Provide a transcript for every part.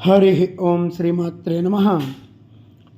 హరి ఓం శ్రీమాత్రే నమ.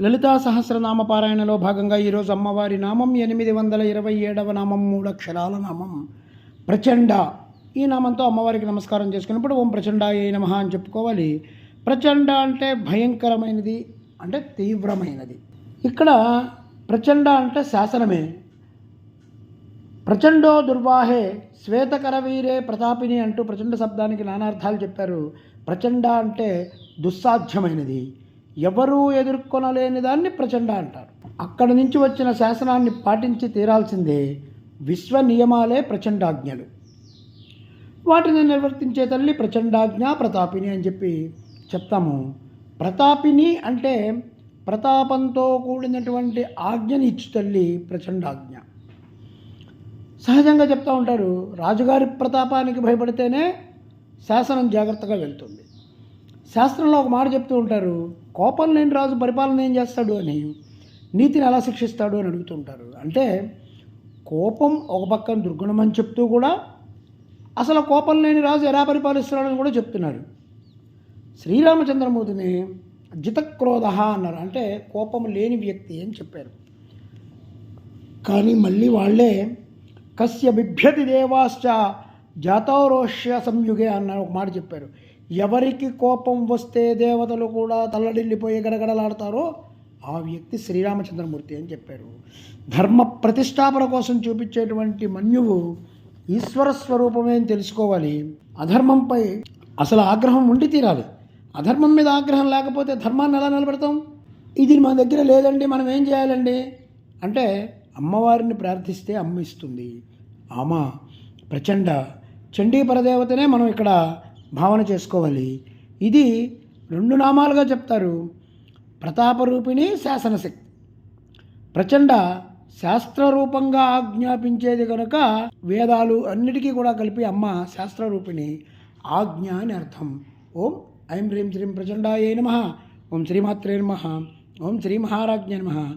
లలితా సహస్రనామ పారాయణలో భాగంగా ఈరోజు అమ్మవారి నామం ఎనిమిది వందల ఇరవై ఏడవ నామం మూడు అక్షరాల నామం. ప్రచండ. ఈ నామంతో అమ్మవారికి నమస్కారం చేసుకున్నప్పుడు ఓం ప్రచండ ఏ నమ అని చెప్పుకోవాలి. ప్రచండ అంటే భయంకరమైనది అంటే తీవ్రమైనది. ఇక్కడ ప్రచండ అంటే శాసనమే. ప్రచండో దుర్వాహే శ్వేతకరవీరే ప్రతాపిని అంటూ ప్రచండ శబ్దానికి నానార్థాలు చెప్పారు. ప్రచండ అంటే దుస్సాధ్యమైనది. ఎవరూ ఎదుర్కొనలేని దాన్ని ప్రచండ అంటారు. అక్కడి నుంచి వచ్చిన శాసనాన్ని పాటించి తీరాల్సిందే విశ్వ నియమాలే ప్రచండాజ్ఞలు. వాటిని నిర్వర్తించే తల్లి ప్రచండాజ్ఞ ప్రతాపిని అని చెప్పి చెప్తాము. ప్రతాపిని అంటే ప్రతాపంతో కూడినటువంటి ఆజ్ఞని ఇచ్చు తల్లి ప్రచండాజ్ఞ. సహజంగా చెప్తూ ఉంటారు రాజుగారి ప్రతాపానికి భయపడితేనే శాసనం జాగ్రత్తగా వెళ్తుంది. శాస్త్రంలో ఒక మాట చెప్తూ ఉంటారు కోపం లేని రాజు పరిపాలన ఏం చేస్తాడు అని నీతిని ఎలా శిక్షిస్తాడు అని అడుగుతుంటారు అంటే కోపం ఒక పక్కన దుర్గుణమని చెప్తూ కూడా అసలు కోపం లేని రాజు ఎలా పరిపాలిస్తున్నాడని కూడా చెప్తున్నారు. శ్రీరామచంద్రమూర్తిని జితక్రోధ అన్నారు. అంటే కోపం లేని వ్యక్తి అని చెప్పారు. కానీ మళ్ళీ వాళ్ళే కస్య బిభ్యతి దేవాశ్చ జాతౌరోష్య సంయుగే అన్న ఒక మాట చెప్పారు. ఎవరికి కోపం వస్తే దేవతలు కూడా తల్లడిల్లిపోయి గడగడలాడతారో ఆ వ్యక్తి శ్రీరామచంద్రమూర్తి అని చెప్పారు. ధర్మ ప్రతిష్టాపన కోసం చూపించేటువంటి మన్యువు ఈశ్వర స్వరూపమే అని తెలుసుకోవాలి. అధర్మంపై అసలు ఆగ్రహం ఉండి తీరాలి. అధర్మం మీద ఆగ్రహం లేకపోతే ధర్మాన్ని ఎలా నిలబెడతాం? ఇది మన దగ్గర లేదండి మనం ఏం చేయాలండి? అంటే అమ్మవారిని ప్రార్థిస్తే అమ్మ ఇస్తుంది ఆమ ప్రచండ చండీ పరదేవతనే మనం ఇక్కడ భావన చేసుకోవాలి. ఇది రెండు నామాలుగా చెప్తారు. ప్రతాపరూపిణి శాసనశక్తి. ప్రచండ శాస్త్రరూపంగా ఆజ్ఞాపించేది కనుక వేదాలు అన్నిటికీ కూడా కలిపి అమ్మ శాస్త్రరూపిణి. ఆజ్ఞ అని అర్థం. ఓం ఐం హ్రీం శ్రీం ప్రచండాయ నమ. ఓం శ్రీమాత్రే నమ. ఓం శ్రీ మహారాజ్ఞ నమ.